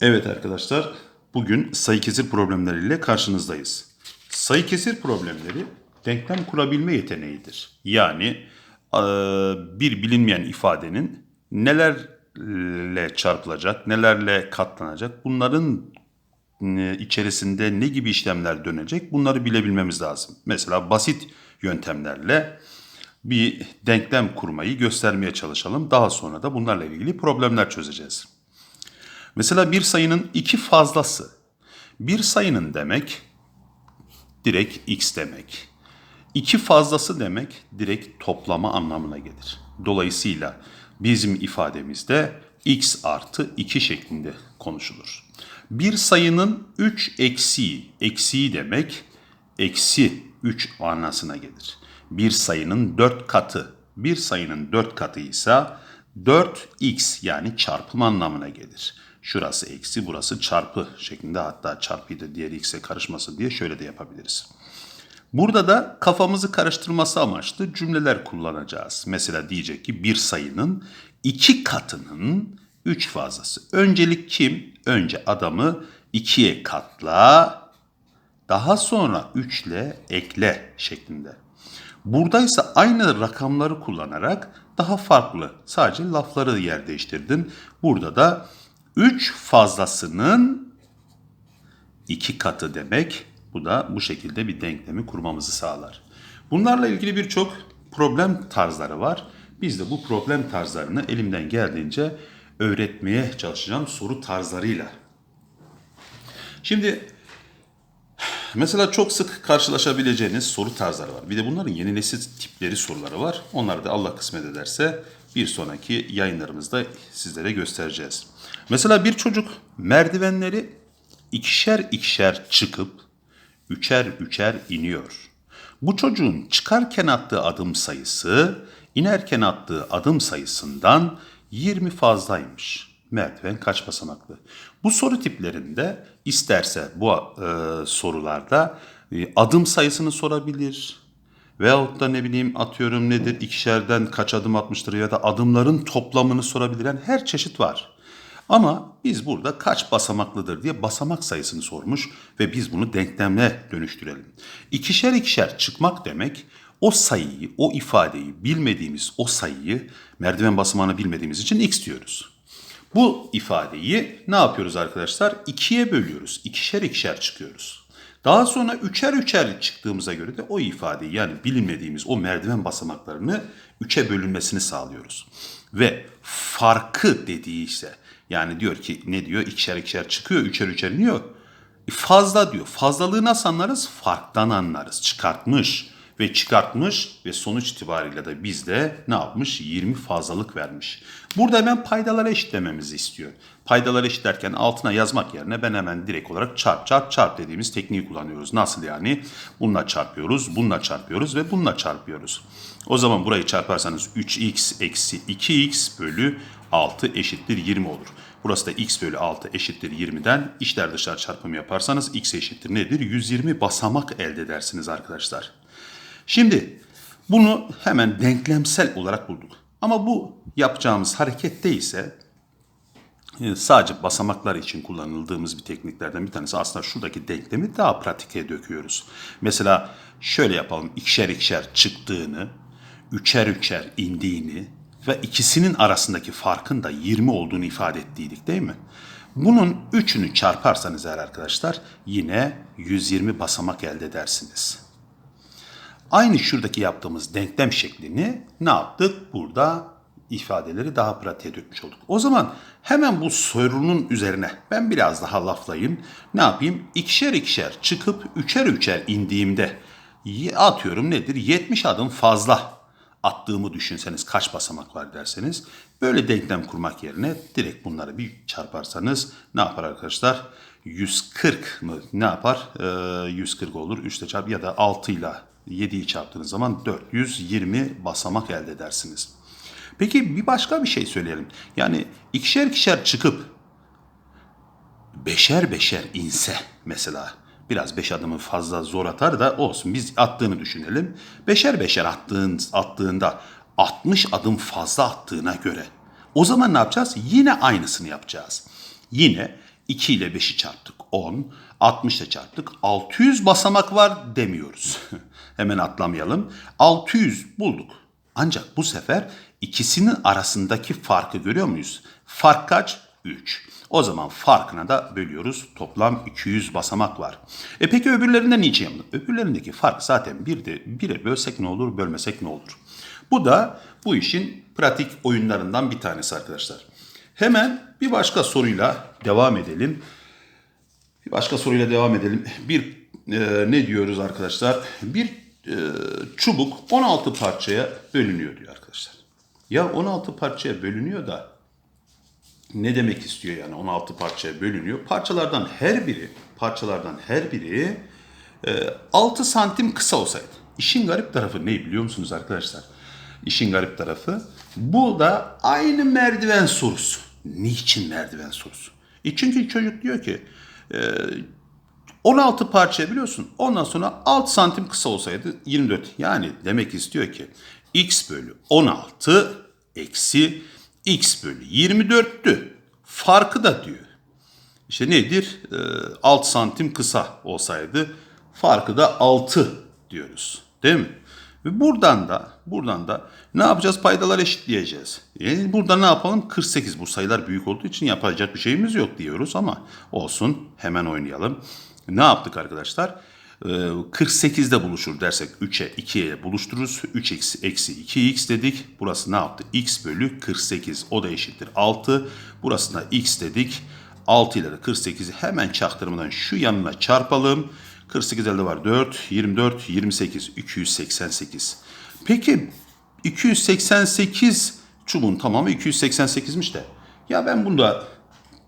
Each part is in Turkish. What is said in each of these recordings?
Evet arkadaşlar, bugün sayı kesir problemleriyle karşınızdayız. Sayı kesir problemleri denklem kurabilme yeteneğidir. Yani eee, bir bilinmeyen ifadenin nelerle çarpılacak, nelerle katlanacak, bunların e, içerisinde ne gibi işlemler dönecek bunları bilebilmemiz lazım. Mesela basit yöntemlerle bir denklem kurmayı göstermeye çalışalım. Daha sonra da bunlarla ilgili problemler çözeceğiz. Mesela bir sayının iki fazlası. Bir sayının demek direkt x demek. İki fazlası demek direkt toplama anlamına gelir. Dolayısıyla bizim ifademizde x artı 2 şeklinde konuşulur. Bir sayının 3 eksiği, eksiği demek eksi 3 anlamına gelir. Bir sayının 4 katı, bir sayının 4 katı ise 4x yani çarpım anlamına gelir. Şurası eksi, burası çarpı şeklinde hatta çarpıyı da diğer x'e karışması diye şöyle de yapabiliriz. Burada da kafamızı karıştırması amaçlı cümleler kullanacağız. Mesela diyecek ki bir sayının iki katının üç fazlası. Öncelik kim? Önce adamı ikiye katla, daha sonra 3 ile ekle şeklinde. Burada ise aynı rakamları kullanarak daha farklı sadece lafları yer değiştirdin. Burada da 3 fazlasının iki katı demek. Bu da bu şekilde bir denklemi kurmamızı sağlar. Bunlarla ilgili birçok problem tarzları var. Biz de bu problem tarzlarını elimden geldiğince öğretmeye çalışacağım soru tarzlarıyla. Şimdi Mesela çok sık karşılaşabileceğiniz soru tarzları var. Bir de bunların yeni nesil tipleri soruları var. Onları da Allah kısmet ederse bir sonraki yayınlarımızda sizlere göstereceğiz. Mesela bir çocuk merdivenleri ikişer ikişer çıkıp üçer üçer iniyor. Bu çocuğun çıkarken attığı adım sayısı inerken attığı adım sayısından 20 fazlaymış. Merdiven kaç basamaklı? Bu soru tiplerinde isterse bu e, sorularda e, adım sayısını sorabilir. Veyahut da ne bileyim atıyorum nedir ikişerden kaç adım atmıştır ya da adımların toplamını sorabilen her çeşit var. Ama biz burada kaç basamaklıdır diye basamak sayısını sormuş ve biz bunu denklemle dönüştürelim. İkişer ikişer çıkmak demek o sayıyı, o ifadeyi bilmediğimiz o sayıyı merdiven basamağını bilmediğimiz için x diyoruz. Bu ifadeyi ne yapıyoruz arkadaşlar? İkiye bölüyoruz. İkişer ikişer çıkıyoruz. Daha sonra üçer üçer çıktığımıza göre de o ifadeyi yani bilinmediğimiz o merdiven basamaklarını üçe bölünmesini sağlıyoruz. Ve farkı dediği ise yani diyor ki ne diyor? İkişer ikişer çıkıyor, üçer üçer iniyor. E fazla diyor. Fazlalığı nasıl anlarız? Farktan anlarız. Çıkartmış ve çıkartmış ve sonuç itibariyle de bizde ne yapmış? 20 fazlalık vermiş. Burada hemen paydaları eşitlememizi istiyor. Paydaları eşitlerken altına yazmak yerine ben hemen direkt olarak çarp çarp çarp dediğimiz tekniği kullanıyoruz. Nasıl yani? Bununla çarpıyoruz, bununla çarpıyoruz ve bununla çarpıyoruz. O zaman burayı çarparsanız 3x eksi 2x bölü 6 eşittir 20 olur. Burası da x bölü 6 eşittir 20'den içler dışlar çarpımı yaparsanız x eşittir nedir? 120 basamak elde edersiniz arkadaşlar. Şimdi bunu hemen denklemsel olarak bulduk. Ama bu yapacağımız harekette ise e, sadece basamaklar için kullanıldığımız bir tekniklerden bir tanesi aslında şuradaki denklemi daha pratiğe döküyoruz. Mesela şöyle yapalım. ikişer ikişer çıktığını, üçer üçer indiğini ve ikisinin arasındaki farkın da 20 olduğunu ifade ettiydik değil mi? Bunun üçünü çarparsanız eğer arkadaşlar yine 120 basamak elde edersiniz. Aynı şuradaki yaptığımız denklem şeklini ne yaptık? Burada ifadeleri daha pratiğe dökmüş olduk. O zaman hemen bu sorunun üzerine ben biraz daha laflayayım. Ne yapayım? İkişer ikişer çıkıp üçer üçer indiğimde atıyorum nedir? 70 adım fazla attığımı düşünseniz kaç basamak var derseniz böyle denklem kurmak yerine direkt bunları bir çarparsanız ne yapar arkadaşlar? 140 mı ne yapar? Ee, 140 olur 3 çarp ya da 6 ile 7'yi çarptığınız zaman 420 basamak elde edersiniz. Peki bir başka bir şey söyleyelim. Yani ikişer ikişer çıkıp beşer beşer inse mesela biraz beş adımı fazla zor atar da olsun biz attığını düşünelim. Beşer beşer attığın, attığında 60 adım fazla attığına göre o zaman ne yapacağız? Yine aynısını yapacağız. Yine 2 ile 5'i çarptık 10. 60 ile çarptık. 600 basamak var demiyoruz. Hemen atlamayalım. 600 bulduk. Ancak bu sefer ikisinin arasındaki farkı görüyor muyuz? Fark kaç? 3. O zaman farkına da bölüyoruz. Toplam 200 basamak var. E peki öbürlerinde niçin yapıldı? Öbürlerindeki fark zaten bir de bire bölsek ne olur, bölmesek ne olur? Bu da bu işin pratik oyunlarından bir tanesi arkadaşlar. Hemen bir başka soruyla devam edelim. Bir başka soruyla devam edelim. Bir e, ne diyoruz arkadaşlar? Bir e, çubuk 16 parçaya bölünüyor diyor arkadaşlar. Ya 16 parçaya bölünüyor da ne demek istiyor yani 16 parçaya bölünüyor? Parçalardan her biri, parçalardan her biri e, 6 santim kısa olsaydı. İşin garip tarafı ne biliyor musunuz arkadaşlar? İşin garip tarafı bu da aynı merdiven sorusu. Niçin merdiven sorusu? E çünkü çocuk diyor ki e, 16 parçaya biliyorsun. Ondan sonra 6 santim kısa olsaydı 24. Yani demek istiyor ki x bölü 16 eksi x bölü 24'tü. Farkı da diyor. İşte nedir? E, 6 santim kısa olsaydı farkı da 6 diyoruz. Değil mi? Ve buradan da buradan da ne yapacağız? Paydalar eşitleyeceğiz. Yani burada ne yapalım? 48 bu sayılar büyük olduğu için yapacak bir şeyimiz yok diyoruz ama olsun hemen oynayalım. Ne yaptık arkadaşlar? Ee, 48'de buluşur dersek 3'e 2'ye buluştururuz. 3 eksi, eksi 2x dedik. Burası ne yaptı? x bölü 48. O da eşittir 6. Burasına x dedik. 6 ile de 48'i hemen çaktırmadan şu yanına çarpalım. 48 elde var 4, 24, 28, 288. Peki 288 çubuğun tamamı 288'miş de. Ya ben bunda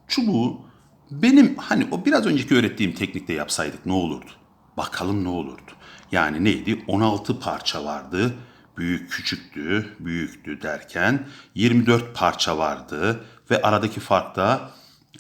çubuğu benim hani o biraz önceki öğrettiğim teknikte yapsaydık ne olurdu? Bakalım ne olurdu? Yani neydi? 16 parça vardı. Büyük küçüktü, büyüktü derken 24 parça vardı ve aradaki fark da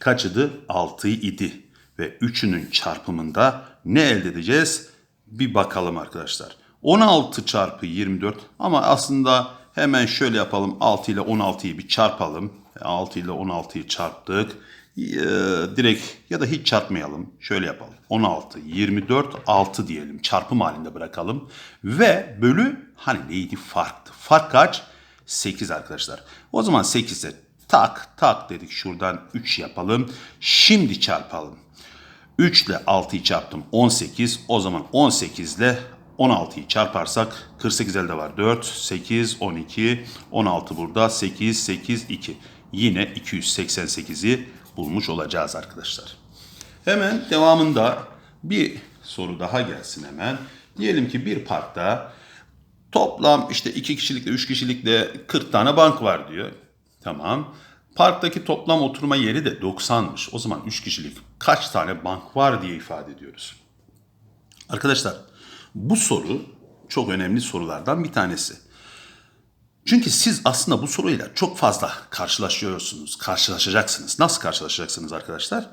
kaçıdı? 6 idi. Ve üçünün çarpımında ne elde edeceğiz? Bir bakalım arkadaşlar. 16 çarpı 24 ama aslında hemen şöyle yapalım. 6 ile 16'yı bir çarpalım. 6 ile 16'yı çarptık. Ee, direkt ya da hiç çarpmayalım. Şöyle yapalım. 16, 24, 6 diyelim. Çarpım halinde bırakalım. Ve bölü hani neydi farktı. Fark kaç? 8 arkadaşlar. O zaman 8'e tak tak dedik. Şuradan 3 yapalım. Şimdi çarpalım. 3 ile 6'yı çarptım 18. O zaman 18 ile 16'yı çarparsak 48 elde var 4, 8, 12, 16 burada 8, 8, 2. Yine 288'i bulmuş olacağız arkadaşlar. Hemen devamında bir soru daha gelsin hemen. Diyelim ki bir parkta toplam işte 2 kişilikle 3 kişilikle 40 tane bank var diyor. Tamam. Parktaki toplam oturma yeri de 90'mış. O zaman 3 kişilik kaç tane bank var diye ifade ediyoruz. Arkadaşlar bu soru çok önemli sorulardan bir tanesi. Çünkü siz aslında bu soruyla çok fazla karşılaşıyorsunuz, karşılaşacaksınız. Nasıl karşılaşacaksınız arkadaşlar?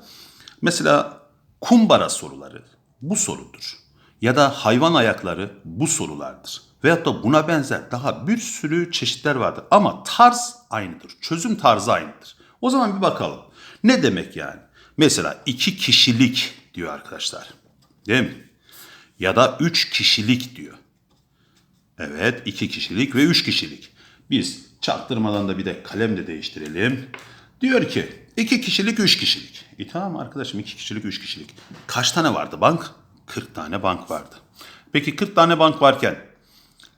Mesela kumbara soruları bu sorudur. Ya da hayvan ayakları bu sorulardır. Veyahut da buna benzer daha bir sürü çeşitler vardır. Ama tarz aynıdır. Çözüm tarzı aynıdır. O zaman bir bakalım. Ne demek yani? Mesela iki kişilik diyor arkadaşlar. Değil mi? Ya da üç kişilik diyor. Evet iki kişilik ve üç kişilik. Biz çaktırmadan da bir de kalem de değiştirelim. Diyor ki iki kişilik üç kişilik. E tamam arkadaşım iki kişilik üç kişilik. Kaç tane vardı bank? 40 tane bank vardı. Peki 40 tane bank varken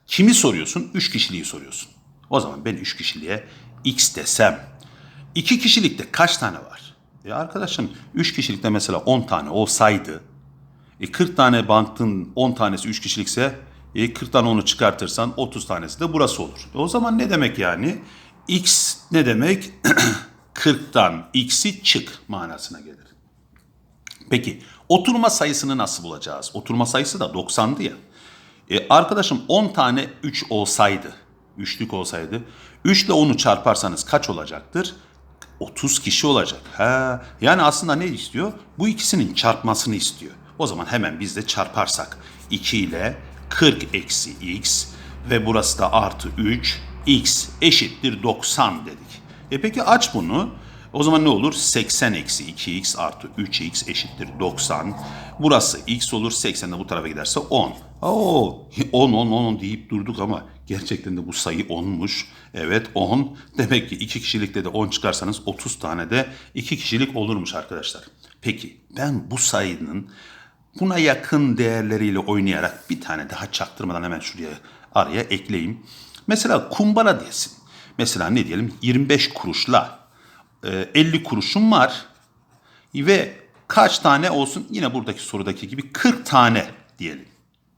kimi soruyorsun? 3 kişiliği soruyorsun. O zaman ben 3 kişiliğe x desem 2 kişilikte kaç tane var? E arkadaşım 3 kişilikte mesela 10 tane olsaydı e 40 tane bankın 10 tanesi 3 kişilikse e 40'tan onu çıkartırsan 30 tanesi de burası olur. E o zaman ne demek yani? X ne demek? 40'tan x'i çık manasına gelir. Peki oturma sayısını nasıl bulacağız? Oturma sayısı da 90'dı ya. E, arkadaşım 10 tane 3 olsaydı, üçlük olsaydı 3 ile 10'u çarparsanız kaç olacaktır? 30 kişi olacak. Ha, yani aslında ne istiyor? Bu ikisinin çarpmasını istiyor. O zaman hemen biz de çarparsak 2 ile 40 eksi x ve burası da artı 3 x eşittir 90 dedik. E peki aç bunu. O zaman ne olur? 80 eksi 2x artı 3x eşittir 90. Burası x olur. 80 de bu tarafa giderse 10. Oo, 10 10 10 deyip durduk ama gerçekten de bu sayı 10'muş. Evet 10. Demek ki 2 kişilikte de 10 çıkarsanız 30 tane de 2 kişilik olurmuş arkadaşlar. Peki ben bu sayının buna yakın değerleriyle oynayarak bir tane daha çaktırmadan hemen şuraya araya ekleyeyim. Mesela kumbara diyesin. Mesela ne diyelim 25 kuruşla e, 50 kuruşum var ve kaç tane olsun yine buradaki sorudaki gibi 40 tane diyelim.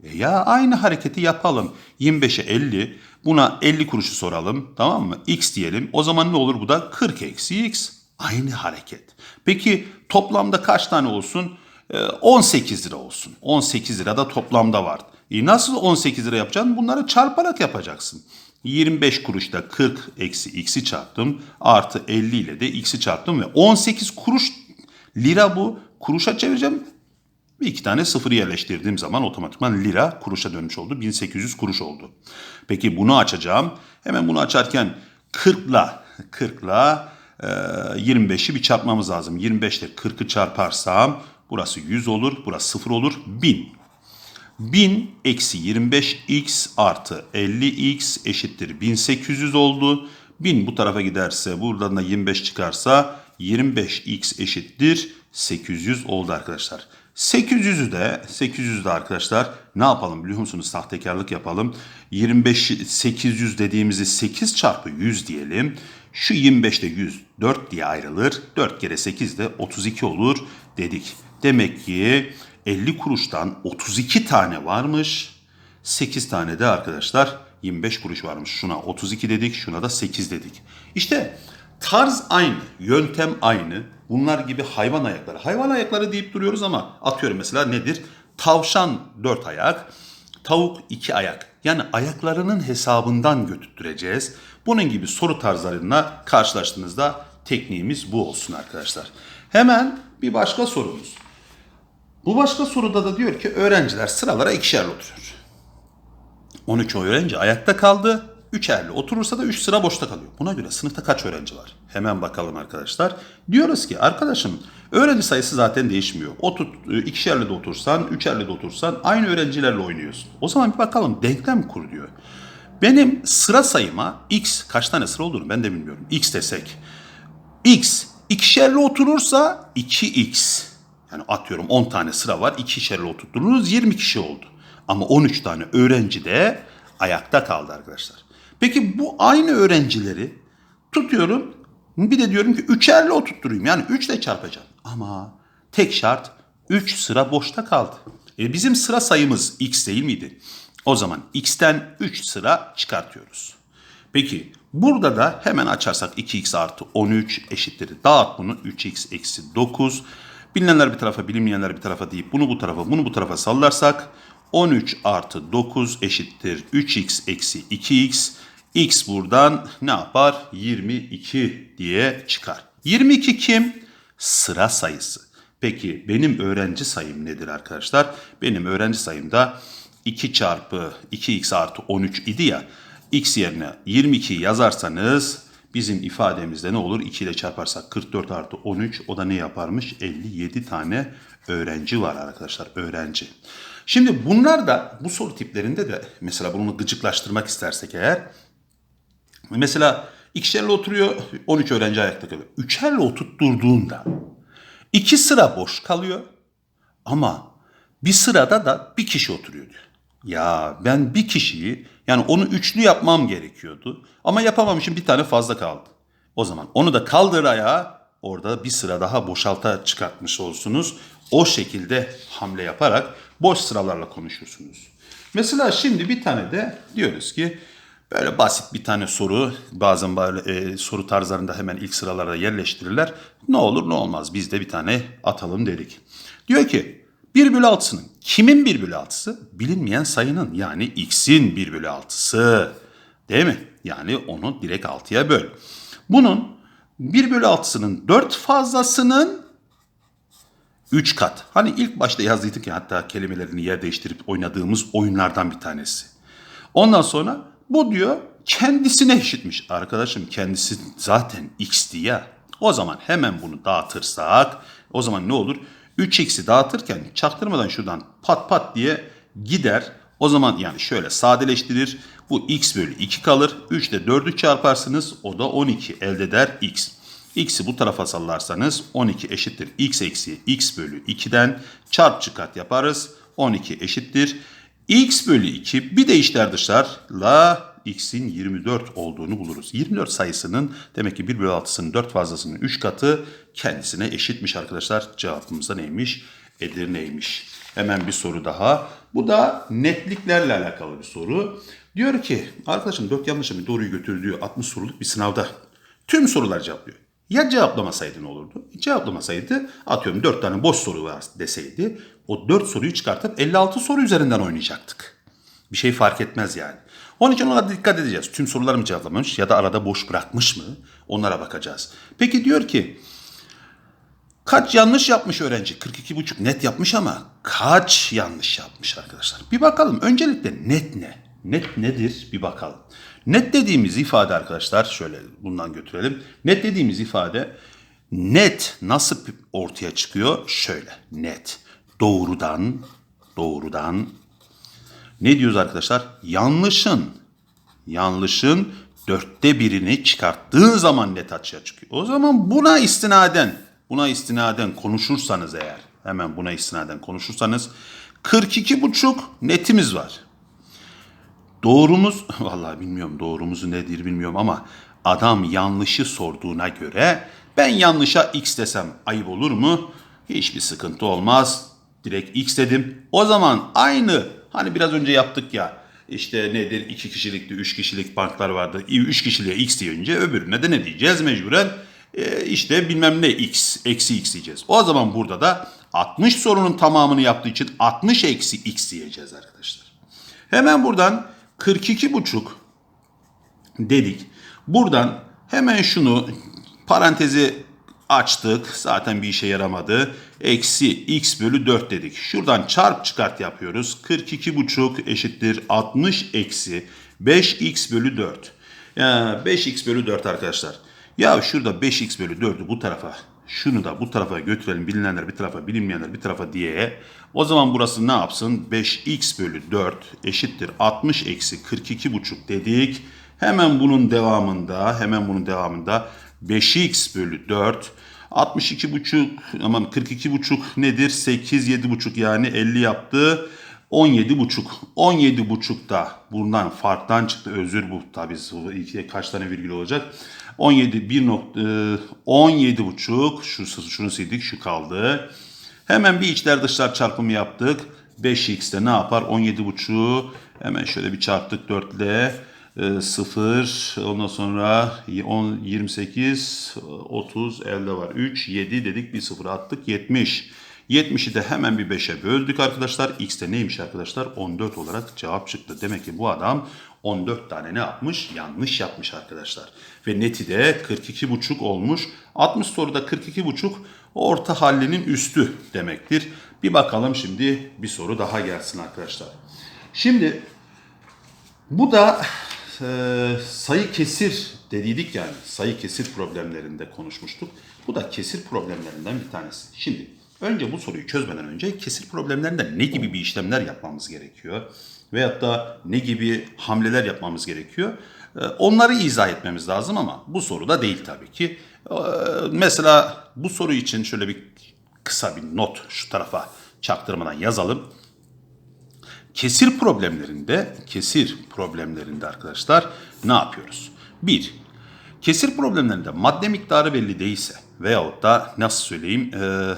E ya aynı hareketi yapalım. 25'e 50 buna 50 kuruşu soralım tamam mı? X diyelim o zaman ne olur bu da 40 eksi X. Aynı hareket. Peki toplamda kaç tane olsun? E, 18 lira olsun. 18 lira da toplamda var. E nasıl 18 lira yapacaksın? Bunları çarparak yapacaksın. 25 kuruşta 40 eksi x'i çarptım. Artı 50 ile de x'i çarptım ve 18 kuruş lira bu. Kuruşa çevireceğim. Bir iki tane sıfır yerleştirdiğim zaman otomatikman lira kuruşa dönmüş oldu. 1800 kuruş oldu. Peki bunu açacağım. Hemen bunu açarken 40'la 40'la e, 25'i bir çarpmamız lazım. 25 ile 40'ı çarparsam burası 100 olur. Burası 0 olur. 1000. 1000 eksi 25x artı 50x eşittir 1800 oldu. 1000 bu tarafa giderse buradan da 25 çıkarsa 25x eşittir 800 oldu arkadaşlar. 800'ü de 800'ü de arkadaşlar ne yapalım biliyor musunuz? Sahtekarlık yapalım. 25 800 dediğimizi 8 çarpı 100 diyelim. Şu 25'te 100 4 diye ayrılır. 4 kere 8 de 32 olur dedik. Demek ki 50 kuruştan 32 tane varmış. 8 tane de arkadaşlar 25 kuruş varmış. Şuna 32 dedik, şuna da 8 dedik. İşte tarz aynı, yöntem aynı. Bunlar gibi hayvan ayakları. Hayvan ayakları deyip duruyoruz ama atıyorum mesela nedir? Tavşan 4 ayak, tavuk 2 ayak. Yani ayaklarının hesabından götürtüreceğiz. Bunun gibi soru tarzlarına karşılaştığınızda tekniğimiz bu olsun arkadaşlar. Hemen bir başka sorumuz. Bu başka soruda da diyor ki öğrenciler sıralara ikişerli oturuyor. 13 öğrenci ayakta kaldı. Üçerli oturursa da 3 sıra boşta kalıyor. Buna göre sınıfta kaç öğrenci var? Hemen bakalım arkadaşlar. Diyoruz ki arkadaşım öğrenci sayısı zaten değişmiyor. Otut, ikişerli de otursan, üçerli de otursan aynı öğrencilerle oynuyorsun. O zaman bir bakalım denklem kur diyor. Benim sıra sayıma x kaç tane sıra olduğunu ben de bilmiyorum. x desek. x ikişerli oturursa 2x. Yani atıyorum 10 tane sıra var. ikişerli oturttunuz 20 kişi oldu. Ama 13 tane öğrenci de ayakta kaldı arkadaşlar. Peki bu aynı öğrencileri tutuyorum. Bir de diyorum ki üçerle oturtturayım. Yani 3 ile çarpacağım. Ama tek şart 3 sıra boşta kaldı. E bizim sıra sayımız x değil miydi? O zaman x'ten 3 sıra çıkartıyoruz. Peki burada da hemen açarsak 2x artı 13 eşittir. Dağıt bunu 3x eksi 9. Bilinenler bir tarafa bilinmeyenler bir tarafa deyip bunu bu tarafa bunu bu tarafa sallarsak 13 artı 9 eşittir 3x eksi 2x. x buradan ne yapar? 22 diye çıkar. 22 kim? Sıra sayısı. Peki benim öğrenci sayım nedir arkadaşlar? Benim öğrenci sayım da 2 çarpı 2x artı 13 idi ya. x yerine 22 yazarsanız bizim ifademizde ne olur? 2 ile çarparsak 44 artı 13 o da ne yaparmış? 57 tane öğrenci var arkadaşlar öğrenci. Şimdi bunlar da bu soru tiplerinde de mesela bunu gıcıklaştırmak istersek eğer mesela ikişerle oturuyor 13 öğrenci ayakta kalıyor. Üçerle oturtturduğunda iki sıra boş kalıyor ama bir sırada da bir kişi oturuyor diyor. Ya ben bir kişiyi yani onu üçlü yapmam gerekiyordu ama yapamamışım bir tane fazla kaldı. O zaman onu da kaldır ayağa orada bir sıra daha boşalta çıkartmış olsunuz. O şekilde hamle yaparak boş sıralarla konuşuyorsunuz. Mesela şimdi bir tane de diyoruz ki böyle basit bir tane soru bazen böyle e, soru tarzlarında hemen ilk sıralara yerleştirirler. Ne olur ne olmaz biz de bir tane atalım dedik. Diyor ki 1 bölü 6'sının kimin 1 bölü 6'sı? Bilinmeyen sayının yani x'in 1 bölü 6'sı. Değil mi? Yani onu direkt 6'ya böl. Bunun 1 bölü 6'sının 4 fazlasının 3 kat. Hani ilk başta yazdıydık ya hatta kelimelerini yer değiştirip oynadığımız oyunlardan bir tanesi. Ondan sonra bu diyor kendisine eşitmiş. Arkadaşım kendisi zaten x'ti ya. O zaman hemen bunu dağıtırsak o zaman ne olur? 3x'i dağıtırken çaktırmadan şuradan pat pat diye gider. O zaman yani şöyle sadeleştirir. Bu x bölü 2 kalır. 3 ile 4'ü çarparsınız. O da 12 elde eder x. X'i bu tarafa sallarsanız 12 eşittir x eksi x bölü 2'den çarp çıkart yaparız. 12 eşittir x bölü 2 bir de içler dışlarla x'in 24 olduğunu buluruz. 24 sayısının demek ki 1 bölü 6'sının 4 fazlasının 3 katı kendisine eşitmiş arkadaşlar. Cevabımız da neymiş? Edirne'ymiş. Hemen bir soru daha. Bu da netliklerle alakalı bir soru. Diyor ki arkadaşım 4 yanlış bir doğruyu götürdüğü 60 soruluk bir sınavda tüm sorular cevaplıyor. Ya cevaplamasaydı ne olurdu? Cevaplamasaydı atıyorum 4 tane boş soru var deseydi o 4 soruyu çıkartıp 56 soru üzerinden oynayacaktık. Bir şey fark etmez yani. Onun için ona dikkat edeceğiz. Tüm soruları mı cevaplamamış ya da arada boş bırakmış mı? Onlara bakacağız. Peki diyor ki kaç yanlış yapmış öğrenci? 42,5 net yapmış ama kaç yanlış yapmış arkadaşlar? Bir bakalım. Öncelikle net ne? Net nedir? Bir bakalım. Net dediğimiz ifade arkadaşlar şöyle bundan götürelim. Net dediğimiz ifade net nasıl ortaya çıkıyor? Şöyle net. Doğrudan, doğrudan ne diyoruz arkadaşlar? Yanlışın, yanlışın dörtte birini çıkarttığın zaman net açığa çıkıyor. O zaman buna istinaden, buna istinaden konuşursanız eğer, hemen buna istinaden konuşursanız 42,5 netimiz var. Doğrumuz, vallahi bilmiyorum doğrumuzu nedir bilmiyorum ama adam yanlışı sorduğuna göre ben yanlışa x desem ayıp olur mu? Hiçbir sıkıntı olmaz. Direkt x dedim. O zaman aynı hani biraz önce yaptık ya işte nedir iki kişilikli üç kişilik banklar vardı. Üç kişiliğe x deyince öbürüne de ne diyeceğiz mecburen? E, işte bilmem ne x eksi x diyeceğiz. O zaman burada da 60 sorunun tamamını yaptığı için 60 eksi x diyeceğiz arkadaşlar. Hemen buradan 42,5 dedik. Buradan hemen şunu parantezi açtık. Zaten bir işe yaramadı. Eksi x bölü 4 dedik. Şuradan çarp çıkart yapıyoruz. 42,5 eşittir 60 eksi 5x bölü 4. Ya 5x bölü 4 arkadaşlar. Ya şurada 5x bölü 4'ü bu tarafa şunu da bu tarafa götürelim bilinenler bir tarafa bilinmeyenler bir tarafa diye. O zaman burası ne yapsın? 5x bölü 4 eşittir 60 eksi 42,5 dedik. Hemen bunun devamında hemen bunun devamında 5x bölü 4 62,5 aman 42,5 nedir? 8 7,5 yani 50 yaptı. 17,5. 17,5 da bundan farktan çıktı. Özür bu ikiye kaç tane virgül olacak? 17 1 nokta 17 buçuk şu şunu sildik şu kaldı. Hemen bir içler dışlar çarpımı yaptık. 5x'te ne yapar? 17 buçuğu hemen şöyle bir çarptık 4 ile 0 ondan sonra 10 28 30 elde var 3 7 dedik bir 0 attık 70. 70'i de hemen bir 5'e böldük arkadaşlar. X de neymiş arkadaşlar? 14 olarak cevap çıktı. Demek ki bu adam 14 tane ne yapmış? Yanlış yapmış arkadaşlar. Ve neti de 42,5 olmuş. 60 soruda 42,5 orta hallinin üstü demektir. Bir bakalım şimdi bir soru daha gelsin arkadaşlar. Şimdi bu da e, sayı kesir dediydik yani. Sayı kesir problemlerinde konuşmuştuk. Bu da kesir problemlerinden bir tanesi. Şimdi Önce bu soruyu çözmeden önce kesir problemlerinde ne gibi bir işlemler yapmamız gerekiyor? Veyahut da ne gibi hamleler yapmamız gerekiyor? Onları izah etmemiz lazım ama bu soruda değil tabii ki. Mesela bu soru için şöyle bir kısa bir not şu tarafa çaktırmadan yazalım. Kesir problemlerinde, kesir problemlerinde arkadaşlar ne yapıyoruz? Bir, kesir problemlerinde madde miktarı belli değilse veyahut da nasıl söyleyeyim, e,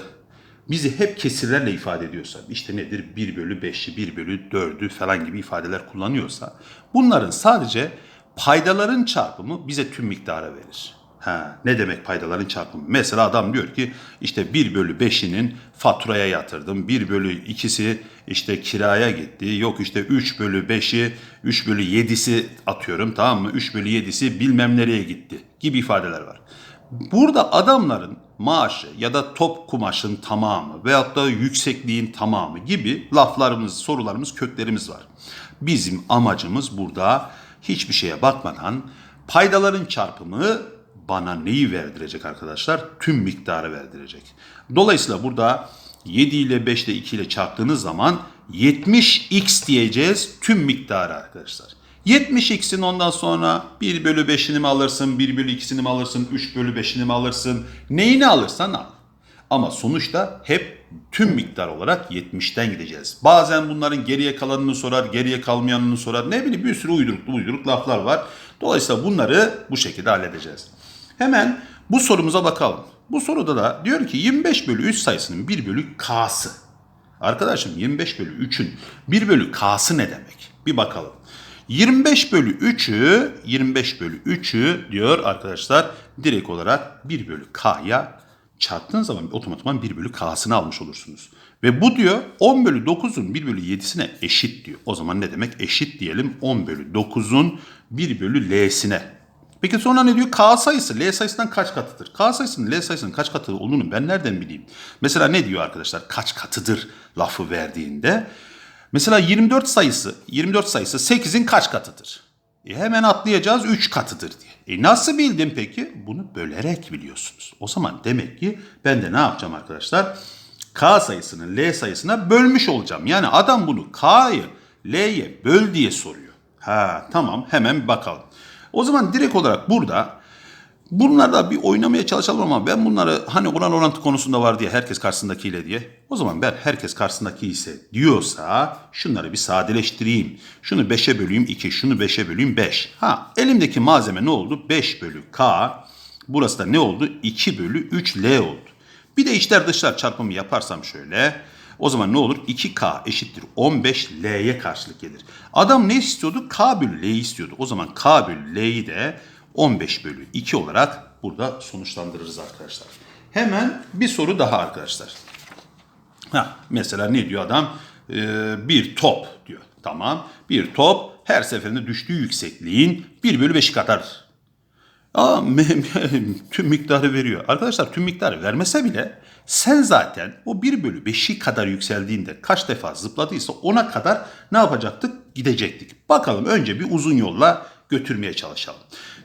bizi hep kesirlerle ifade ediyorsa, işte nedir 1 bölü 5'i, 1 bölü 4'ü falan gibi ifadeler kullanıyorsa, bunların sadece paydaların çarpımı bize tüm miktarı verir. Ha, ne demek paydaların çarpımı? Mesela adam diyor ki işte 1 bölü 5'inin faturaya yatırdım. 1 bölü 2'si işte kiraya gitti. Yok işte 3 bölü 5'i 3 bölü 7'si atıyorum tamam mı? 3 bölü 7'si bilmem nereye gitti gibi ifadeler var. Burada adamların maaşı ya da top kumaşın tamamı veyahut da yüksekliğin tamamı gibi laflarımız, sorularımız, köklerimiz var. Bizim amacımız burada hiçbir şeye bakmadan paydaların çarpımı bana neyi verdirecek arkadaşlar? Tüm miktarı verdirecek. Dolayısıyla burada 7 ile 5 ile 2 ile çarptığınız zaman 70x diyeceğiz tüm miktarı arkadaşlar. 70x'in ondan sonra 1 bölü 5'ini mi alırsın, 1 bölü 2'sini mi alırsın, 3 bölü 5'ini mi alırsın, neyini alırsan al. Ama sonuçta hep tüm miktar olarak 70'ten gideceğiz. Bazen bunların geriye kalanını sorar, geriye kalmayanını sorar. Ne bileyim bir sürü uyduruklu uyduruk laflar var. Dolayısıyla bunları bu şekilde halledeceğiz. Hemen bu sorumuza bakalım. Bu soruda da diyor ki 25 bölü 3 sayısının 1 bölü k'sı. Arkadaşım 25 bölü 3'ün 1 bölü k'sı ne demek? Bir bakalım. 25 bölü 3'ü 25 bölü 3'ü diyor arkadaşlar direkt olarak 1 bölü k'ya çarptığın zaman otomatikman 1 bölü k'sını almış olursunuz. Ve bu diyor 10 bölü 9'un 1 bölü 7'sine eşit diyor. O zaman ne demek? Eşit diyelim 10 bölü 9'un 1 bölü l'sine. Peki sonra ne diyor? K sayısı L sayısından kaç katıdır? K sayısının L sayısının kaç katı olduğunu ben nereden bileyim? Mesela ne diyor arkadaşlar? Kaç katıdır lafı verdiğinde? Mesela 24 sayısı, 24 sayısı 8'in kaç katıdır? E hemen atlayacağız 3 katıdır diye. E nasıl bildin peki? Bunu bölerek biliyorsunuz. O zaman demek ki ben de ne yapacağım arkadaşlar? K sayısını L sayısına bölmüş olacağım. Yani adam bunu K'yı L'ye böl diye soruyor. Ha tamam hemen bakalım. O zaman direkt olarak burada bunlarla bir oynamaya çalışalım ama ben bunları hani oran orantı konusunda var diye herkes karşısındakiyle diye. O zaman ben herkes karşısındaki ise diyorsa şunları bir sadeleştireyim. Şunu 5'e böleyim 2, şunu 5'e böleyim 5. Ha elimdeki malzeme ne oldu? 5 bölü K. Burası da ne oldu? 2 bölü 3 L oldu. Bir de içler dışlar çarpımı yaparsam şöyle. O zaman ne olur? 2K eşittir 15L'ye karşılık gelir. Adam ne istiyordu? K bölü L'yi istiyordu. O zaman K bölü L'yi de 15 bölü 2 olarak burada sonuçlandırırız arkadaşlar. Hemen bir soru daha arkadaşlar. Ha, mesela ne diyor adam? Ee, bir top diyor. Tamam. Bir top her seferinde düştüğü yüksekliğin 1 bölü 5'i kadar Aa, tüm miktarı veriyor. Arkadaşlar tüm miktarı vermese bile sen zaten o 1 bölü 5'i kadar yükseldiğinde kaç defa zıpladıysa ona kadar ne yapacaktık? Gidecektik. Bakalım önce bir uzun yolla götürmeye çalışalım.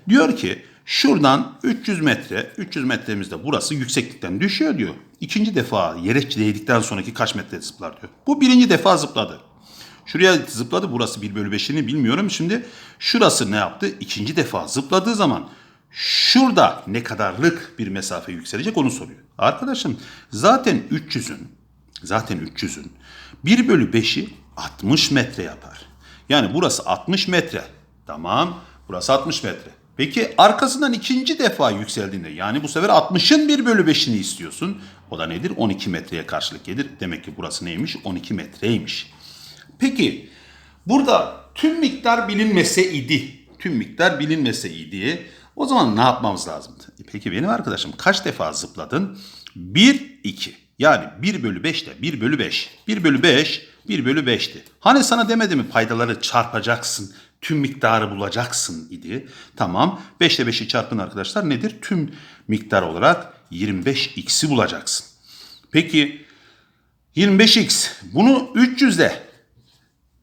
Diyor ki şuradan 300 metre, 300 metremizde burası yükseklikten düşüyor diyor. İkinci defa yere değdikten sonraki kaç metre zıplar diyor. Bu birinci defa zıpladı. Şuraya zıpladı. Burası 1 bölü 5'ini bilmiyorum. Şimdi şurası ne yaptı? İkinci defa zıpladığı zaman şurada ne kadarlık bir mesafe yükselecek onu soruyor. Arkadaşım zaten 300'ün zaten 300'ün 1 bölü 5'i 60 metre yapar. Yani burası 60 metre. Tamam. Burası 60 metre. Peki arkasından ikinci defa yükseldiğinde yani bu sefer 60'ın 1 bölü 5'ini istiyorsun. O da nedir? 12 metreye karşılık gelir. Demek ki burası neymiş? 12 metreymiş. Peki burada tüm miktar bilinmese idi. Tüm miktar bilinmese idi. O zaman ne yapmamız lazım? E Peki benim arkadaşım kaç defa zıpladın? 1, 2. Yani 1 bölü 5 de 1 bölü 5. 1 bölü 5, 1 bölü 5'ti. Hani sana demedi mi paydaları çarpacaksın, tüm miktarı bulacaksın idi. Tamam 5 ile 5'i çarpın arkadaşlar nedir? Tüm miktar olarak 25x'i bulacaksın. Peki 25x bunu 300'de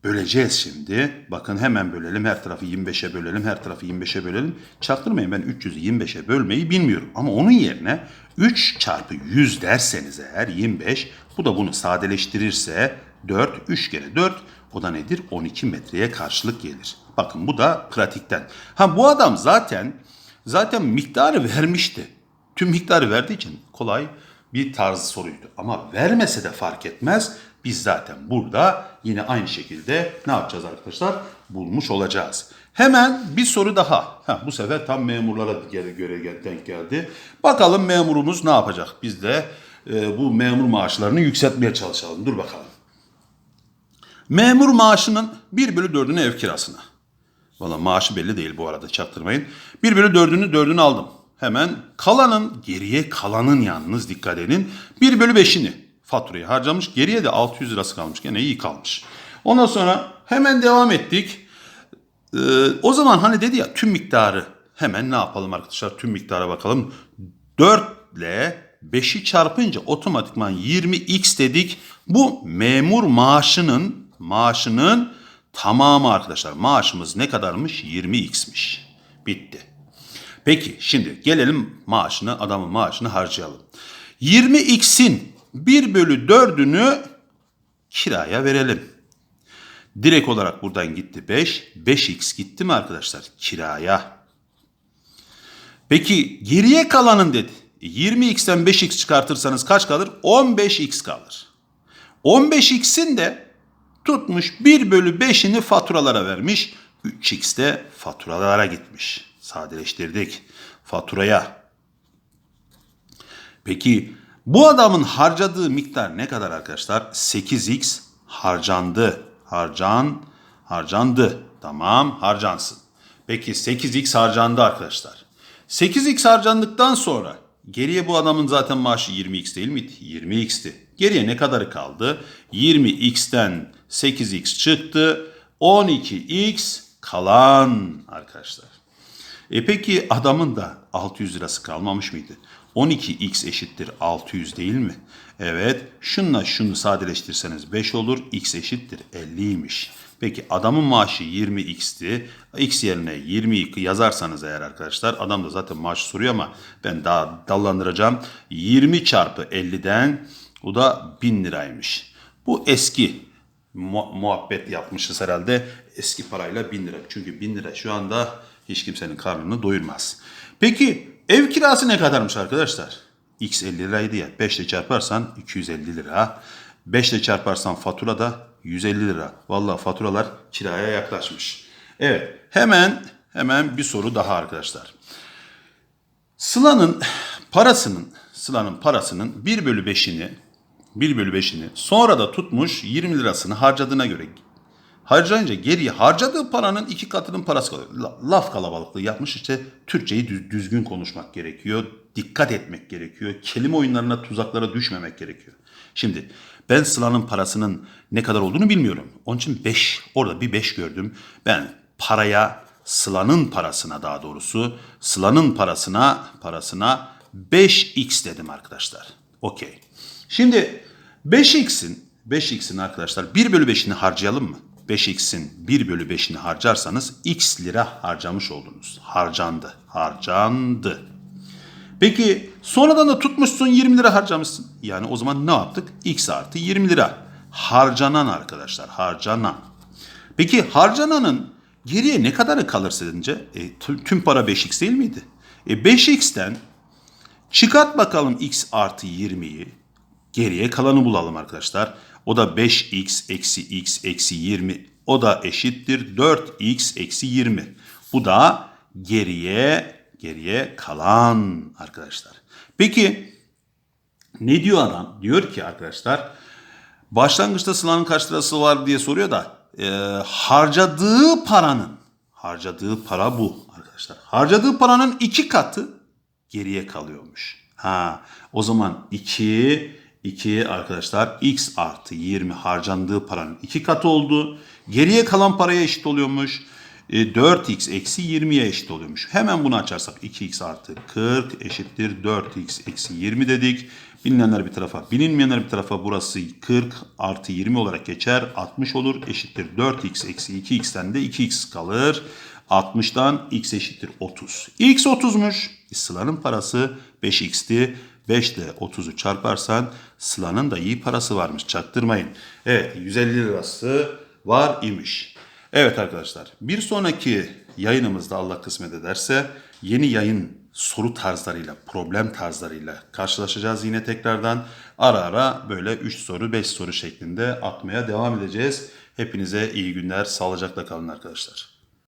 Böleceğiz şimdi. Bakın hemen bölelim. Her tarafı 25'e bölelim. Her tarafı 25'e bölelim. Çaktırmayın ben 300'ü 25'e bölmeyi bilmiyorum. Ama onun yerine 3 çarpı 100 derseniz eğer 25. Bu da bunu sadeleştirirse 4. 3 kere 4. O da nedir? 12 metreye karşılık gelir. Bakın bu da pratikten. Ha bu adam zaten zaten miktarı vermişti. Tüm miktarı verdiği için kolay bir tarz soruydu. Ama vermese de fark etmez. Biz zaten burada yine aynı şekilde ne yapacağız arkadaşlar? Bulmuş olacağız. Hemen bir soru daha. Ha, bu sefer tam memurlara göre, denk geldi. Bakalım memurumuz ne yapacak? Biz de e, bu memur maaşlarını yükseltmeye çalışalım. Dur bakalım. Memur maaşının 1 bölü 4'ünü ev kirasına. Valla maaşı belli değil bu arada çaktırmayın. 1 bölü 4'ünü 4'ünü aldım. Hemen kalanın geriye kalanın yalnız dikkat edin. 1 bölü 5'ini faturayı harcamış. Geriye de 600 lirası kalmış. Gene iyi kalmış. Ondan sonra hemen devam ettik. Ee, o zaman hani dedi ya tüm miktarı hemen ne yapalım arkadaşlar tüm miktara bakalım. 4 ile 5'i çarpınca otomatikman 20x dedik. Bu memur maaşının maaşının tamamı arkadaşlar. Maaşımız ne kadarmış? 20x'miş. Bitti. Peki şimdi gelelim maaşını, adamın maaşını harcayalım. 20x'in 1 bölü 4'ünü kiraya verelim. Direkt olarak buradan gitti 5. 5x gitti mi arkadaşlar? Kiraya. Peki geriye kalanın dedi. 20x'ten 5x çıkartırsanız kaç kalır? 15x kalır. 15x'in de tutmuş 1 bölü 5'ini faturalara vermiş. 3x de faturalara gitmiş. Sadeleştirdik. Faturaya. Peki bu adamın harcadığı miktar ne kadar arkadaşlar? 8x harcandı. Harcan, harcandı. Tamam harcansın. Peki 8x harcandı arkadaşlar. 8x harcandıktan sonra geriye bu adamın zaten maaşı 20x değil miydi? 20x'ti. Geriye ne kadarı kaldı? 20x'ten 8x çıktı. 12x kalan arkadaşlar. E peki adamın da 600 lirası kalmamış mıydı? 12x eşittir 600 değil mi? Evet. Şunla şunu sadeleştirseniz 5 olur. x eşittir 50'ymiş. Peki adamın maaşı 20x'ti. x yerine 20 yazarsanız eğer arkadaşlar adam da zaten maaş soruyor ama ben daha dallandıracağım. 20 çarpı 50'den o da 1000 liraymış. Bu eski mu- muhabbet yapmışız herhalde. Eski parayla 1000 lira. Çünkü 1000 lira şu anda hiç kimsenin karnını doyurmaz. Peki ev kirası ne kadarmış arkadaşlar? X 50 liraydı ya. 5 ile çarparsan 250 lira. 5 ile çarparsan fatura da 150 lira. Vallahi faturalar kiraya yaklaşmış. Evet hemen hemen bir soru daha arkadaşlar. Sıla'nın parasının Sıla'nın parasının 1 bölü 5'ini 1 bölü 5'ini sonra da tutmuş 20 lirasını harcadığına göre harcayınca geriye harcadığı paranın iki katının parası kalıyor. La- Laf kalabalıklığı yapmış işte Türkçeyi düz- düzgün konuşmak gerekiyor. Dikkat etmek gerekiyor. Kelime oyunlarına tuzaklara düşmemek gerekiyor. Şimdi ben Sıla'nın parasının ne kadar olduğunu bilmiyorum. Onun için 5 orada bir 5 gördüm. Ben paraya Sıla'nın parasına daha doğrusu Sıla'nın parasına parasına 5x dedim arkadaşlar. Okey. Şimdi 5x'in 5x'in arkadaşlar 1 bölü 5'ini harcayalım mı? 5x'in 1 bölü 5'ini harcarsanız x lira harcamış oldunuz. Harcandı. Harcandı. Peki sonradan da tutmuşsun 20 lira harcamışsın. Yani o zaman ne yaptık? X artı 20 lira. Harcanan arkadaşlar harcanan. Peki harcananın geriye ne kadarı kalır sizce? E, tü- tüm para 5x değil miydi? E, 5x'ten çıkart bakalım x artı 20'yi. Geriye kalanı bulalım arkadaşlar. O da 5x eksi x eksi 20. O da eşittir 4x eksi 20. Bu da geriye geriye kalan arkadaşlar. Peki ne diyor adam? Diyor ki arkadaşlar başlangıçta Sıla'nın kaç lirası var diye soruyor da e, harcadığı paranın harcadığı para bu arkadaşlar. Harcadığı paranın iki katı geriye kalıyormuş. Ha o zaman 2 2 arkadaşlar x artı 20 harcandığı paranın iki katı oldu. Geriye kalan paraya eşit oluyormuş. E, 4x eksi 20'ye eşit oluyormuş. Hemen bunu açarsak 2x artı 40 eşittir 4x eksi 20 dedik. Bilinenler bir tarafa, bilinmeyenler bir tarafa burası 40 artı 20 olarak geçer. 60 olur eşittir 4x eksi 2x'ten de 2x kalır. 60'dan x eşittir 30. x 30'muş. Sıla'nın parası 5x'ti. 5 ile 30'u çarparsan Sıla'nın da iyi parası varmış. Çaktırmayın. Evet 150 lirası var imiş. Evet arkadaşlar bir sonraki yayınımızda Allah kısmet ederse yeni yayın soru tarzlarıyla, problem tarzlarıyla karşılaşacağız yine tekrardan. Ara ara böyle 3 soru 5 soru şeklinde atmaya devam edeceğiz. Hepinize iyi günler, sağlıcakla kalın arkadaşlar.